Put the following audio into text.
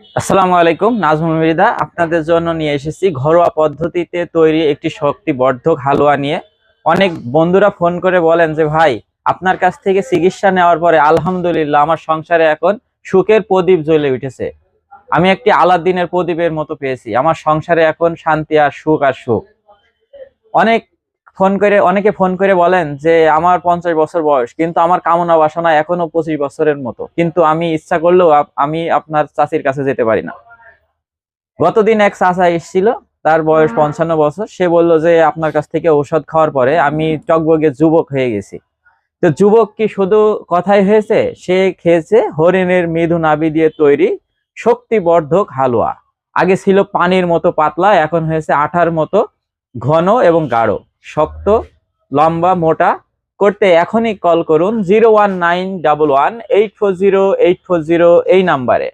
আসসালামু আলাইকুম, নাজমুল মৃদা আপনাদের জন্য নিয়ে এসেছি ঘরোয়া পদ্ধতিতে তৈরি একটি শক্তিবর্ধক হালুয়া নিয়ে। অনেক বন্ধুরা ফোন করে বলেন যে, ভাই, আপনার কাছ থেকে চিকিৎসা নেওয়ার পরে আলহামদুলিল্লাহ আমার সংসারে এখন সুখের প্রদীপ জ্বলে উঠেছে। আমি একটি আলাদিনের প্রদীপের মতো পেয়েছি। আমার সংসারে এখন শান্তি আর সুখ আর সুখ। অনেক ফোন করে, অনেকে ফোন করে বলেন যে, আমার পঞ্চাশ বছর বয়স, কিন্তু আমার কামনা বাসনা এখনও পঁচিশ বছরের মতো। কিন্তু আমি ইচ্ছা করলেও আমি আপনার চাচির কাছে যেতে পারি না। গতদিন এক চাচা এসেছিল, তার বয়স পঞ্চান্ন বছর। সে বলল যে, আপনার কাছ থেকে ঔষধ খাওয়ার পরে আমি টকবগে যুবক হয়ে গেছি। তো যুবক কি শুধু কথাই হয়েছে? সে খেয়েছে হরিণের মৃদু নাবি দিয়ে তৈরি শক্তিবর্ধক হালুয়া। আগে ছিল পানির মতো পাতলা, এখন হয়েছে আঠার মতো ঘন এবং গাঢ়। শক্ত, লম্বা, মোটা করতে এখনই কল করুন zero one nine double one eight four zero eight four zero এই নাম্বারে